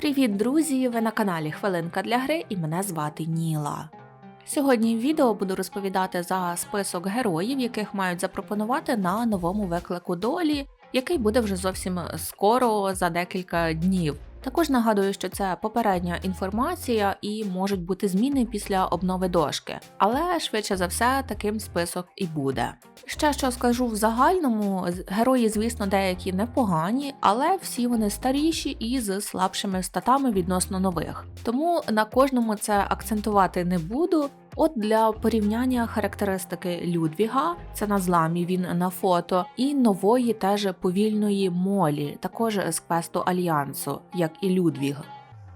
Привіт, друзі! Ви на каналі Хвилинка для гри і мене звати Ніла. Сьогодні в відео буду розповідати за список героїв, яких мають запропонувати на новому виклику долі, який буде вже зовсім скоро за декілька днів. Також нагадую, що це попередня інформація і можуть бути зміни після обнови дошки, але швидше за все таким список і буде. Ще що скажу в загальному, герої, звісно, деякі непогані, але всі вони старіші і з слабшими статами відносно нових. Тому на кожному це акцентувати не буду. От для порівняння характеристики Людвіга, це на зламі він на фото, і нової теж повільної Молі, також з квесту Альянсу, як і Людвіг.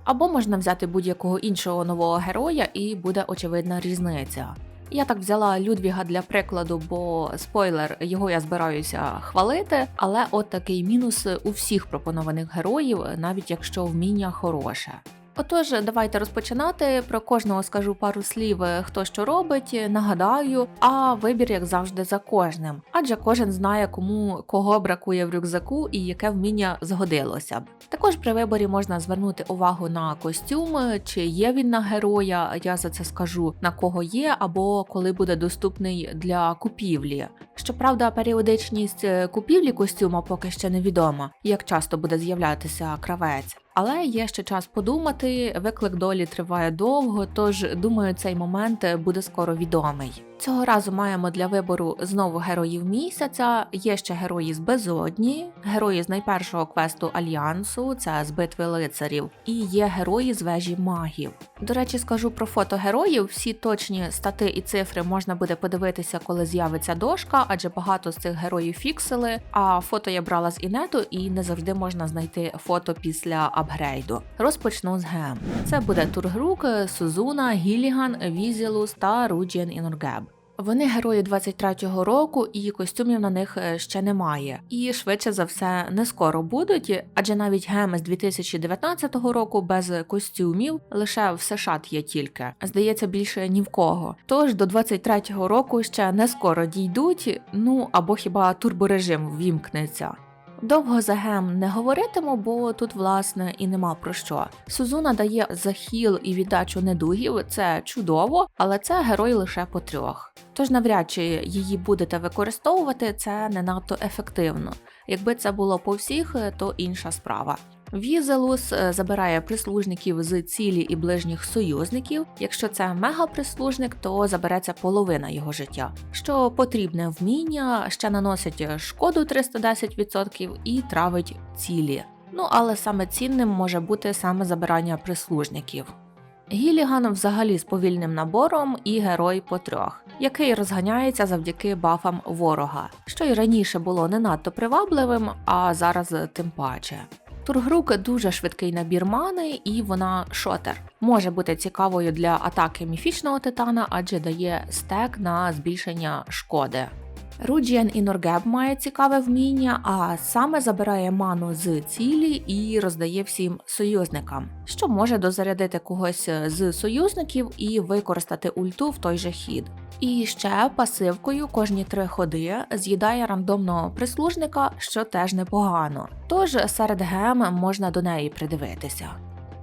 Або можна взяти будь-якого іншого нового героя, і буде очевидна різниця. Я так взяла Людвіга для прикладу, бо спойлер, його я збираюся хвалити, але от такий мінус у всіх пропонованих героїв, навіть якщо вміння хороше. Отож, давайте розпочинати. Про кожного скажу пару слів, е, хто що робить, нагадаю, а вибір, як завжди, за кожним. Адже кожен знає, кому кого бракує в рюкзаку і яке вміння згодилося б. Також при виборі можна звернути увагу на костюм, чи є він на героя. Я за це скажу на кого є, або коли буде доступний для купівлі. Щоправда, періодичність е, купівлі костюма поки ще невідома, як часто буде з'являтися кравець. Але є ще час подумати. Виклик долі триває довго, тож думаю, цей момент буде скоро відомий. Цього разу маємо для вибору знову героїв місяця. Є ще герої з безодні, герої з найпершого квесту альянсу, це з битви лицарів, і є герої з вежі магів. До речі, скажу про фото героїв. Всі точні стати і цифри можна буде подивитися, коли з'явиться дошка, адже багато з цих героїв фіксили. А фото я брала з інету, і не завжди можна знайти фото після апгрейду. Розпочну з гем. Це буде Тургрук, Сузуна, Гіліган, Візілус та Руджіан Іноргеб. Вони герої 23-го року, і костюмів на них е, ще немає. І швидше за все не скоро будуть, адже навіть геми з 2019 року без костюмів лише в США є тільки. Здається, більше ні в кого. Тож до 23-го року ще не скоро дійдуть, ну або хіба турборежим ввімкнеться. Довго за гем не говоритиму, бо тут власне і нема про що. Сузуна дає захіл і віддачу недугів, це чудово, але це герой лише по трьох. Тож навряд чи її будете використовувати, це не надто ефективно. Якби це було по всіх, то інша справа. Візелус е, забирає прислужників з цілі і ближніх союзників. Якщо це мегаприслужник, то забереться половина його життя. Що потрібне вміння, ще наносить шкоду 310% і травить цілі. Ну але саме цінним може бути саме забирання прислужників. Гіліган взагалі з повільним набором і герой по трьох, який розганяється завдяки бафам ворога, що й раніше було не надто привабливим, а зараз тим паче. Тургрук дуже швидкий набір мани, і вона шотер. Може бути цікавою для атаки міфічного титана, адже дає стек на збільшення шкоди. Руджіан Іноргеб має цікаве вміння, а саме забирає ману з цілі і роздає всім союзникам, що може дозарядити когось з союзників і використати ульту в той же хід. І ще пасивкою кожні три ходи з'їдає рандомного прислужника, що теж непогано. Тож серед гем можна до неї придивитися.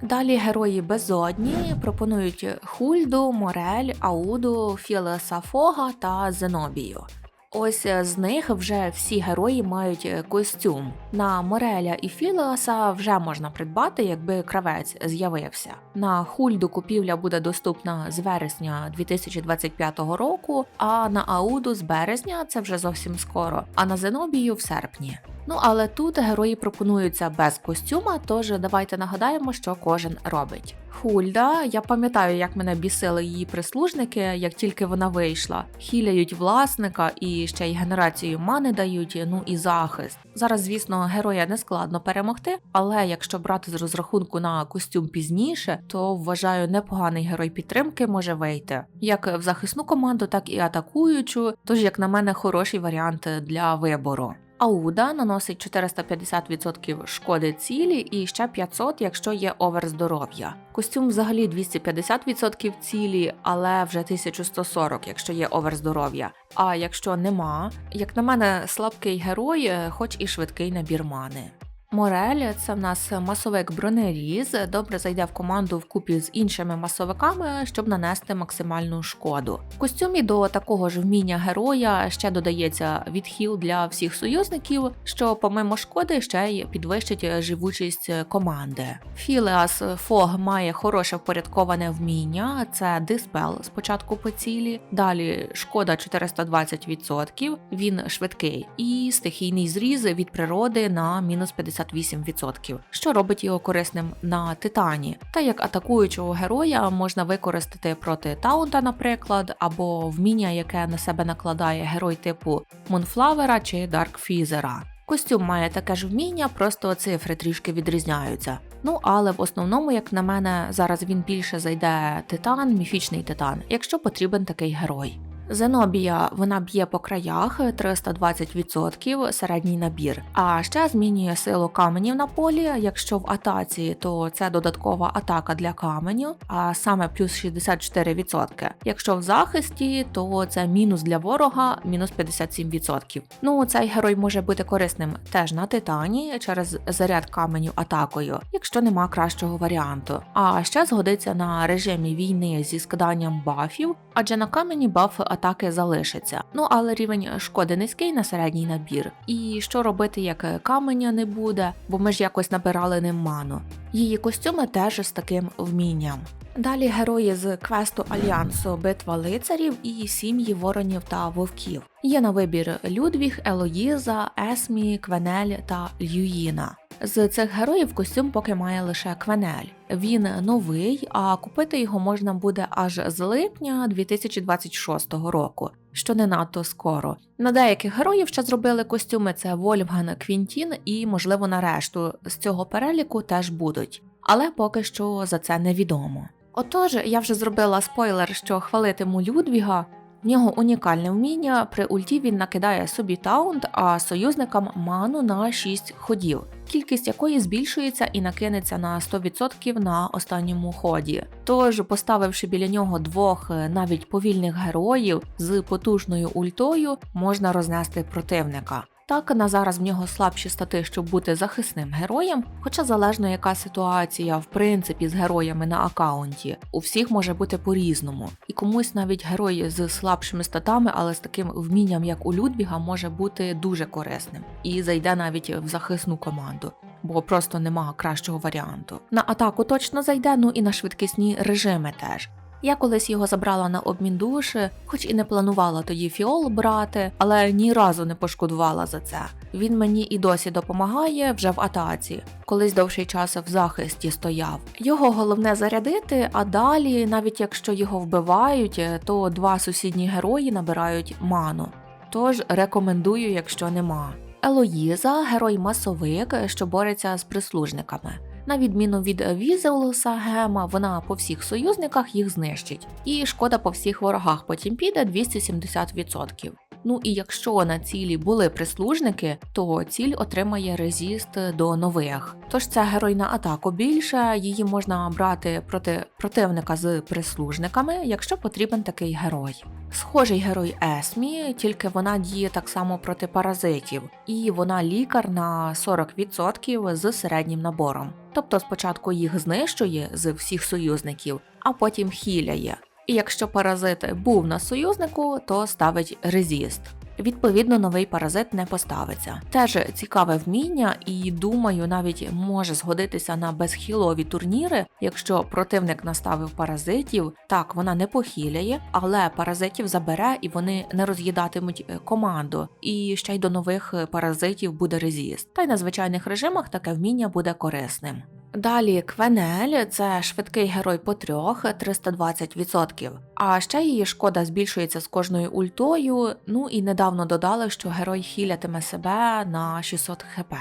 Далі герої безодні пропонують Хульду, Морель, Ауду, Філеса Фога та Зенобію. Ось е, з них вже всі герої мають е, костюм. На Мореля і Філеаса вже можна придбати, якби кравець з'явився. На Хульду купівля буде доступна з вересня 2025 року, а на Ауду з березня це вже зовсім скоро, а на Зенобію в серпні. Ну але тут герої пропонуються без костюма, тож давайте нагадаємо, що кожен робить. Хульда, я пам'ятаю, як мене бісили її прислужники, як тільки вона вийшла. Хіляють власника і ще й генерацію мани дають, ну і захист. Зараз, звісно, героя не складно перемогти, але якщо брати з розрахунку на костюм пізніше, то вважаю, непоганий герой підтримки може вийти як в захисну команду, так і атакуючу. Тож, як на мене, хороший варіант для вибору. Ауда наносить 450% шкоди цілі і ще 500, якщо є овер здоров'я. Костюм взагалі 250% цілі, але вже 1140, якщо є овер здоров'я. А якщо нема, як на мене, слабкий герой, е, хоч і швидкий набір мани. Морель це в нас масовик бронеріз, добре зайде в команду вкупі з іншими масовиками, щоб нанести максимальну шкоду. В костюмі до такого ж вміння героя ще додається відхил для всіх союзників, що помимо шкоди ще й підвищить живучість команди. Філеас Фог має хороше впорядковане вміння, це диспел спочатку по цілі, далі шкода 420%, він швидкий, і стихійний зріз від природи на мінус 58%, що робить його корисним на титані. Та як атакуючого героя можна використати проти таунта, наприклад, або вміння, яке на себе накладає герой типу Мунфлавера чи Даркфізера. Костюм має таке ж вміння, просто цифри трішки відрізняються. Ну але в основному, як на мене, зараз він більше зайде титан, міфічний титан, якщо потрібен такий герой. Зенобія вона б'є по краях 320% середній набір, а ще змінює силу каменів на полі. Якщо в атаці, то це додаткова атака для каменю, а саме плюс 64%. Якщо в захисті, то це мінус для ворога, мінус 57%. Ну цей герой може бути корисним теж на титані через заряд каменю атакою, якщо нема кращого варіанту. А ще згодиться на режимі війни зі скиданням бафів, адже на камені баф атаки залишиться. Ну але рівень шкоди низький на середній набір. І що робити, як каменя не буде, бо ми ж якось набирали ним ману. Її костюми теж з таким вмінням. Далі герої з квесту Альянсу Битва лицарів і сім'ї воронів та вовків. Є на вибір Людвіг, Елоїза, Есмі, Квенель та Льюїна. З цих героїв костюм поки має лише Квенель. Він новий, а купити його можна буде аж з липня 2026 року, що не надто скоро. На деяких героїв ще зробили костюми: це Вольфган Квінтін, і, можливо, на решту з цього переліку теж будуть. Але поки що за це невідомо. Отож, я вже зробила спойлер, що хвалитиму Людвіга. В нього унікальне вміння. При ульті він накидає собі таунт, а союзникам ману на 6 ходів, кількість якої збільшується і накинеться на 100% на останньому ході. Тож, поставивши біля нього двох е, навіть повільних героїв з потужною ультою, можна рознести противника. Так, на зараз в нього слабші стати, щоб бути захисним героєм, хоча залежно яка ситуація в принципі з героями на аккаунті, у всіх може бути по-різному. І комусь навіть герой з слабшими статами, але з таким вмінням, як у Людвіга, може бути дуже корисним і зайде навіть в захисну команду. Бо просто нема кращого варіанту. На атаку точно зайде, ну і на швидкісні режими теж. Я колись його забрала на обмін душі, хоч і не планувала тоді фіол брати, але ні разу не пошкодувала за це. Він мені і досі допомагає вже в атаці. Колись довший час в захисті стояв. Його головне зарядити, а далі, навіть якщо його вбивають, то два сусідні герої набирають ману. Тож рекомендую, якщо нема. Елоїза герой масовик, що бореться з прислужниками. На відміну від Візелуса Гема, вона по всіх союзниках їх знищить, і шкода по всіх ворогах потім піде 270%. Ну і якщо на цілі були прислужники, то ціль отримає резіст до нових. Тож це герой на атаку більше, її можна брати проти противника з прислужниками, якщо потрібен такий герой. Схожий герой Есмі, тільки вона діє так само проти паразитів, і вона лікар на 40% з середнім набором. Тобто спочатку їх знищує з всіх союзників, а потім хіляє. І якщо паразит був на союзнику, то ставить резіст. Відповідно, новий паразит не поставиться. Теж цікаве вміння, і думаю, навіть може згодитися на безхілові турніри, якщо противник наставив паразитів. Так, вона не похиляє, але паразитів забере і вони не роз'їдатимуть е, команду. І ще й до нових паразитів буде резіст. Та й на звичайних режимах таке вміння буде корисним. Далі Квенель це швидкий герой по трьох 320%. А ще її шкода збільшується з кожною ультою. Ну і недавно додали, що герой хілятиме себе на 600 хп.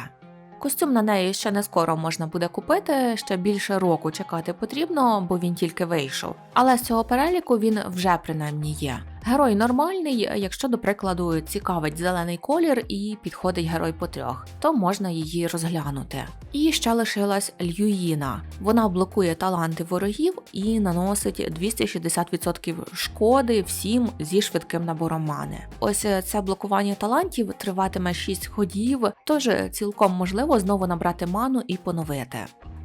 Костюм на неї ще не скоро можна буде купити, ще більше року чекати потрібно, бо він тільки вийшов. Але з цього переліку він вже принаймні є. Герой нормальний, якщо, до прикладу, цікавить зелений колір і підходить герой по трьох, то можна її розглянути. І ще лишилась Льюїна. Вона блокує таланти ворогів і наносить 260% шкоди всім зі швидким набором мани. Ось е, це блокування талантів триватиме 6 ходів, тож цілком можливо знову набрати ману і поновити.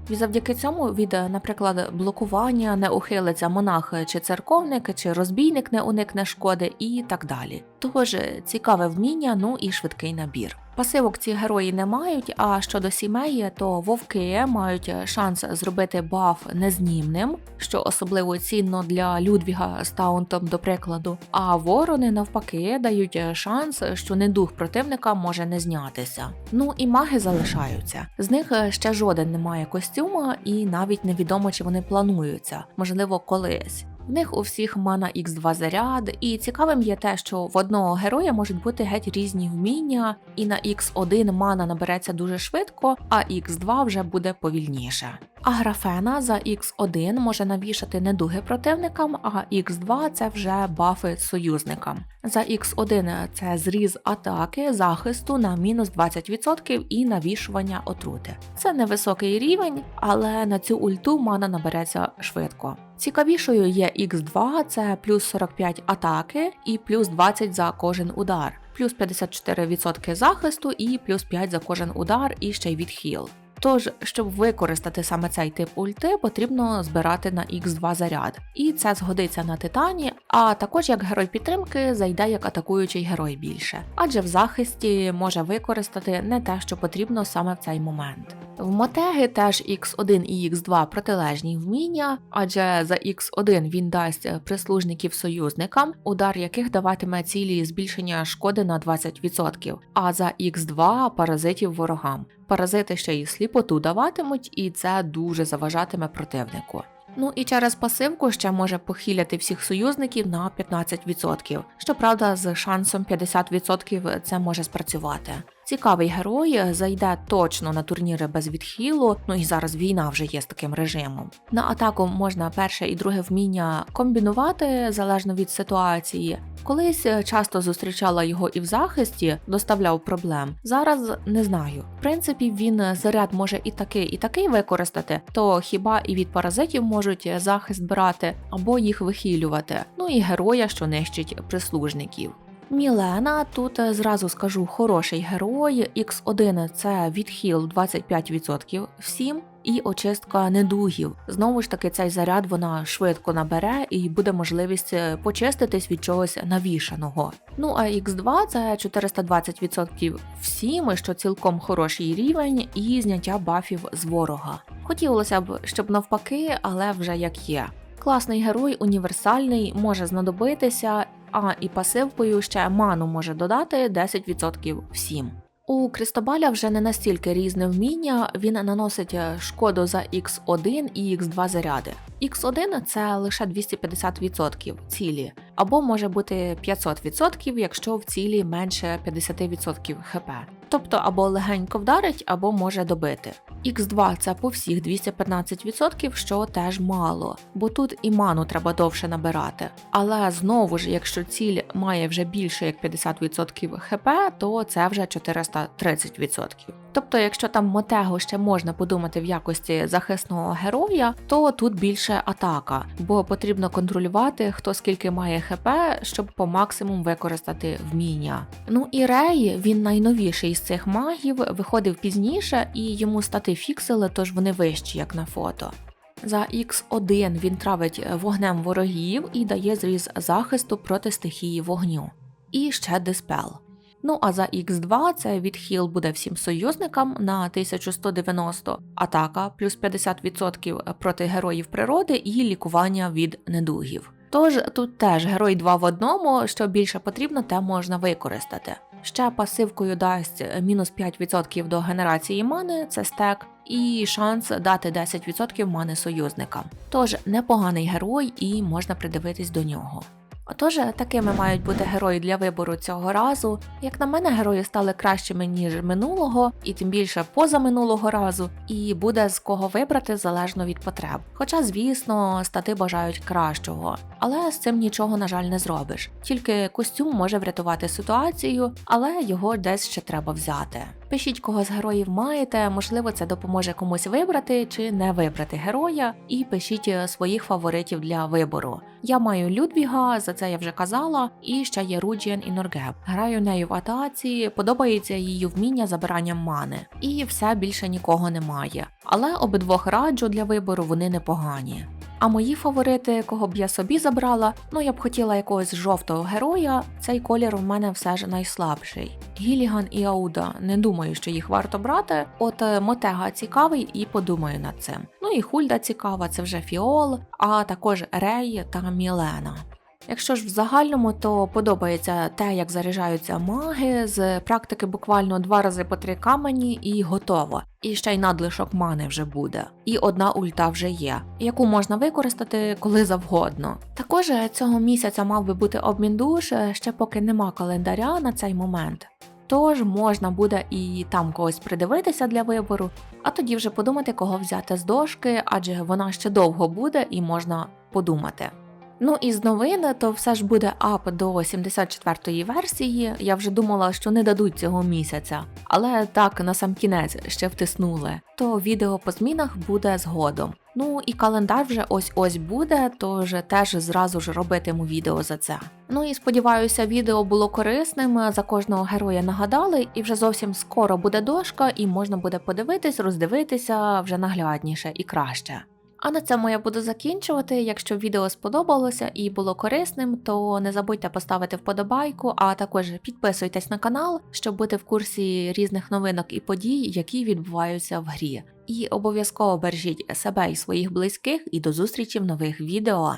І завдяки цьому від, е, наприклад, блокування не ухилиться монах чи церковник, чи розбійник не уникне шкоди і так далі. Тож е, цікаве вміння, ну і швидкий набір. Пасивок ці герої не мають. А щодо сімей, то вовки мають шанс зробити баф незнімним, що особливо цінно для Людвіга з таунтом, до прикладу. А ворони навпаки дають шанс, що недух противника може не знятися. Ну і маги залишаються. З них ще жоден не має костюма, і навіть невідомо, чи вони плануються, можливо, колись. В них у всіх мана Х2 заряд, і цікавим є те, що в одного героя можуть бути геть різні вміння, і на Х1 мана набереться дуже швидко, а Х2 вже буде повільніше. А графена за Х1 може навішати недуги противникам, а Х2 це вже бафи союзникам. За Х1 це зріз атаки, захисту на мінус 20% і навішування отрути. Це невисокий рівень, але на цю ульту мана набереться швидко. Цікавішою є Х2, це плюс 45 атаки і плюс 20 за кожен удар, плюс 54% захисту і плюс 5 за кожен удар і ще й відхіл. Тож, щоб використати саме цей тип ульти, потрібно збирати на Х2 заряд, і це згодиться на титані, а також як герой підтримки зайде як атакуючий герой більше, адже в захисті може використати не те, що потрібно саме в цей момент. В мотеги теж Х1 і Х2 протилежні вміння, адже за Х1 він дасть прислужників союзникам, удар яких даватиме цілі збільшення шкоди на 20%, а за Х2 паразитів ворогам. Паразити ще й сліпоту даватимуть, і це дуже заважатиме противнику. Ну і через пасивку ще може похиляти всіх союзників на 15%. Щоправда, з шансом 50% це може спрацювати. Цікавий герой зайде точно на турніри без відхилу, ну і зараз війна вже є з таким режимом. На атаку можна перше і друге вміння комбінувати залежно від ситуації. Колись часто зустрічала його і в захисті, доставляв проблем. Зараз не знаю. В принципі, він заряд може і такий, і такий використати, то хіба і від паразитів можуть захист брати або їх вихилювати. Ну і героя, що нищить прислужників. Мілена тут е, зразу скажу хороший герой. Х1 це відхил 25% всім. І очистка недугів. Знову ж таки, цей заряд вона швидко набере і буде можливість е, почиститись від чогось навішаного. Ну а Х2 це 420% всім, що цілком хороший рівень, і зняття бафів з ворога. Хотілося б, щоб навпаки, але вже як є. Класний герой, універсальний, може знадобитися, а і пасивкою ще ману може додати 10% всім. У Крістобаля вже не настільки різне вміння, він наносить шкоду за Х1 і Х2 заряди. Х1 це лише 250% цілі, або може бути 500%, якщо в цілі менше 50% хп. Тобто або легенько вдарить, або може добити. Х2 це по всіх 215%, що теж мало, бо тут і ману треба довше набирати. Але знову ж, якщо ціль має вже більше як 50% хп, то це вже 430%. Тобто, якщо там мотего ще можна подумати в якості захисного героя, то тут більше атака, бо потрібно контролювати, хто скільки має хп, щоб по максимум використати вміння. Ну і Рей, він найновіший з цих магів, виходив пізніше і йому стати фіксили, тож вони вищі, як на фото. За Х1 він травить вогнем ворогів і дає зріз захисту проти стихії вогню. І ще диспел. Ну а за Х2 це відхил буде всім союзникам на 1190, атака плюс 50% проти героїв природи і лікування від недугів. Тож тут теж герой 2 в одному, що більше потрібно, те можна використати. Ще пасивкою дасть мінус 5% до генерації мани, це стек, і шанс дати 10% мани союзникам. Тож непоганий герой і можна придивитись до нього. Отож, такими мають бути герої для вибору цього разу. Як на мене, герої стали кращими ніж минулого, і тим більше позаминулого разу, і буде з кого вибрати залежно від потреб. Хоча, звісно, стати бажають кращого, але з цим нічого, на жаль, не зробиш. Тільки костюм може врятувати ситуацію, але його десь ще треба взяти. Пишіть, кого з героїв маєте, можливо, це допоможе комусь вибрати чи не вибрати героя, і пишіть е, своїх фаворитів для вибору. Я маю Людвіга, за це я вже казала, і ще є Руджіан і Норгеб. Граю нею в атаці, подобається її вміння забиранням мани, і все більше нікого немає. Але обидвох раджу для вибору вони непогані. А мої фаворити, кого б я собі забрала, ну я б хотіла якогось жовтого героя. Цей колір у мене все ж найслабший. Гіліган і Ауда не думаю, що їх варто брати. От е, Мотега цікавий і подумаю над цим. Ну і Хульда цікава, це вже Фіол, а також Рей та Мілена. Якщо ж в загальному, то подобається те, як заряджаються маги з практики буквально два рази по три камені і готово. І ще й надлишок мани вже буде. І одна ульта вже є, яку можна використати коли завгодно. Також цього місяця мав би бути обмін душ, ще поки нема календаря на цей момент. Тож можна буде і там когось придивитися для вибору, а тоді вже подумати, кого взяти з дошки, адже вона ще довго буде і можна подумати. Ну і з новин, то все ж буде ап до 74-ї версії. Я вже думала, що не дадуть цього місяця, але так на сам кінець ще втиснули. То відео по змінах буде згодом. Ну і календар вже ось ось буде, тож теж зразу ж робитиму відео за це. Ну і сподіваюся, відео було корисним. За кожного героя нагадали, і вже зовсім скоро буде дошка, і можна буде подивитись, роздивитися вже наглядніше і краще. А на цьому я буду закінчувати. Якщо відео сподобалося і було корисним, то не забудьте поставити вподобайку, а також підписуйтесь на канал, щоб бути в курсі різних новинок і подій, які відбуваються в грі. І обов'язково бережіть себе і своїх близьких, і до зустрічі в нових відео.